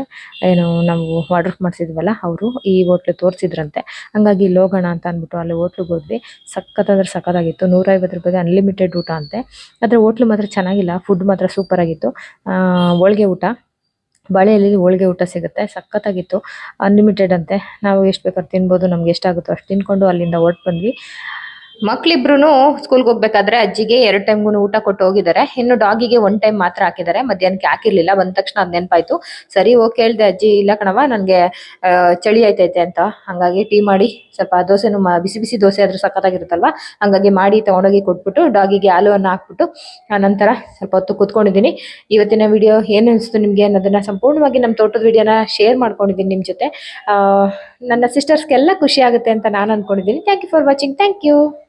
ಏನು ನಾವು ಆರ್ಡರ್ ಮಾಡಿಸಿದ್ವಲ್ಲ ಅವರು, ಈ ಹೋಟ್ಲು ತೋರಿಸಿದ್ರಂತೆ. ಹಂಗಾಗಿ ಇಲ್ಲಿ ಹೋಗೋಣ ಅಂತ ಅಂದ್ಬಿಟ್ಟು ಅಲ್ಲಿ ಹೋಟ್ಲಿಗೆ ಹೋದ್ವಿ. ಸಖತ್ತಾದ್ರೆ ಸಖತ್ತಾಗಿತ್ತು. ನೂರೈವತ್ತು ರೂಪಾಯಿಗೆ ಅನ್ಲಿಮಿಟೆಡ್ ಊಟ ಅಂತೆ. ಆದರೆ ಹೋಟ್ಲು ಮಾತ್ರ ಚೆನ್ನಾಗಿಲ್ಲ. ಫುಡ್ ಮಾತ್ರ ಸೂಪರ್ ಆಗಿತ್ತು. ಹೋಳ್ಗೆ ಊಟ. ಬಾಳೆಯಲ್ಲಿ ಹೋಳಿಗೆ ಊಟ ಸಿಗುತ್ತೆ. ಸಖತ್ತಾಗಿತ್ತು. ಅನ್ಲಿಮಿಟೆಡ್ ಅಂತೆ. ನಾವು ಎಷ್ಟು ಬೇಕಾದ್ರೂ ತಿನ್ಬೋದು. ನಮ್ಗೆ ಎಷ್ಟಾಗುತ್ತೋ ಅಷ್ಟು ತಿನ್ಕೊಂಡು ಅಲ್ಲಿಂದ ಹೊರಟು ಬಂದ್ವಿ. ಮಕ್ಳಿಬ್ರು ಸ್ಕೂಲ್ಗೆ ಹೋಗ್ಬೇಕಾದ್ರೆ ಅಜ್ಜಿಗೆ ಎರಡು ಟೈಮ್ಗೂ ಊಟ ಕೊಟ್ಟು ಹೋಗಿದ್ದಾರೆ. ಇನ್ನು ಡಾಗಿಗೆ ಒನ್ ಟೈಮ್ ಮಾತ್ರ ಹಾಕಿದ್ದಾರೆ. ಮಧ್ಯಾಹ್ನಕ್ಕೆ ಹಾಕಿರ್ಲಿಲ್ಲ. ಬಂದ ತಕ್ಷಣ ಅದ್ ನೆನಪಾಯ್ತು. ಸರಿ ಹೋಗಿ ಹೇಳ್ದೆ ಅಜ್ಜಿ, ಇಲ್ಲ ಕಣವ ನನಗೆ ಚಳಿ ಆಯ್ತೈತೆ ಅಂತ. ಹಂಗಾಗಿ ಟೀ ಮಾಡಿ, ಸ್ವಲ್ಪ ದೋಸೆನು ಬಿಸಿ ಬಿಸಿ ದೋಸೆ ಆದ್ರೂ ಸಖತ್ತಾಗಿರುತ್ತಲ್ವ? ಹಂಗಾಗಿ ಮಾಡಿ ತಗೊಂಡೋಗಿ ಕೊಟ್ಬಿಟ್ಟು ಡಾಗಿಗೆ ಹಾಲುವನ್ನು ಹಾಕ್ಬಿಟ್ಟು, ಆ, ನಂತರ ಸ್ವಲ್ಪ ಹೊತ್ತು ಕೂತ್ಕೊಂಡಿದ್ದೀನಿ. ಇವತ್ತಿನ ವಿಡಿಯೋ ಏನು ಅನಿಸ್ತು ನಿಮಗೆ ಅನ್ನೋದನ್ನ ಸಂಪೂರ್ಣವಾಗಿ ನಮ್ಮ ತೋಟದ ವಿಡಿಯೋನ ಶೇರ್ ಮಾಡ್ಕೊಂಡಿದ್ದೀನಿ ನಿಮ್ಮ ಜೊತೆ. ನನ್ನ ಸಿಸ್ಟರ್ಸ್ಗೆಲ್ಲ ಖುಷಿ ಆಗುತ್ತೆ ಅಂತ ನಾನು ಅನ್ಕೊಂಡಿದ್ದೀನಿ. Thank you for watching thank you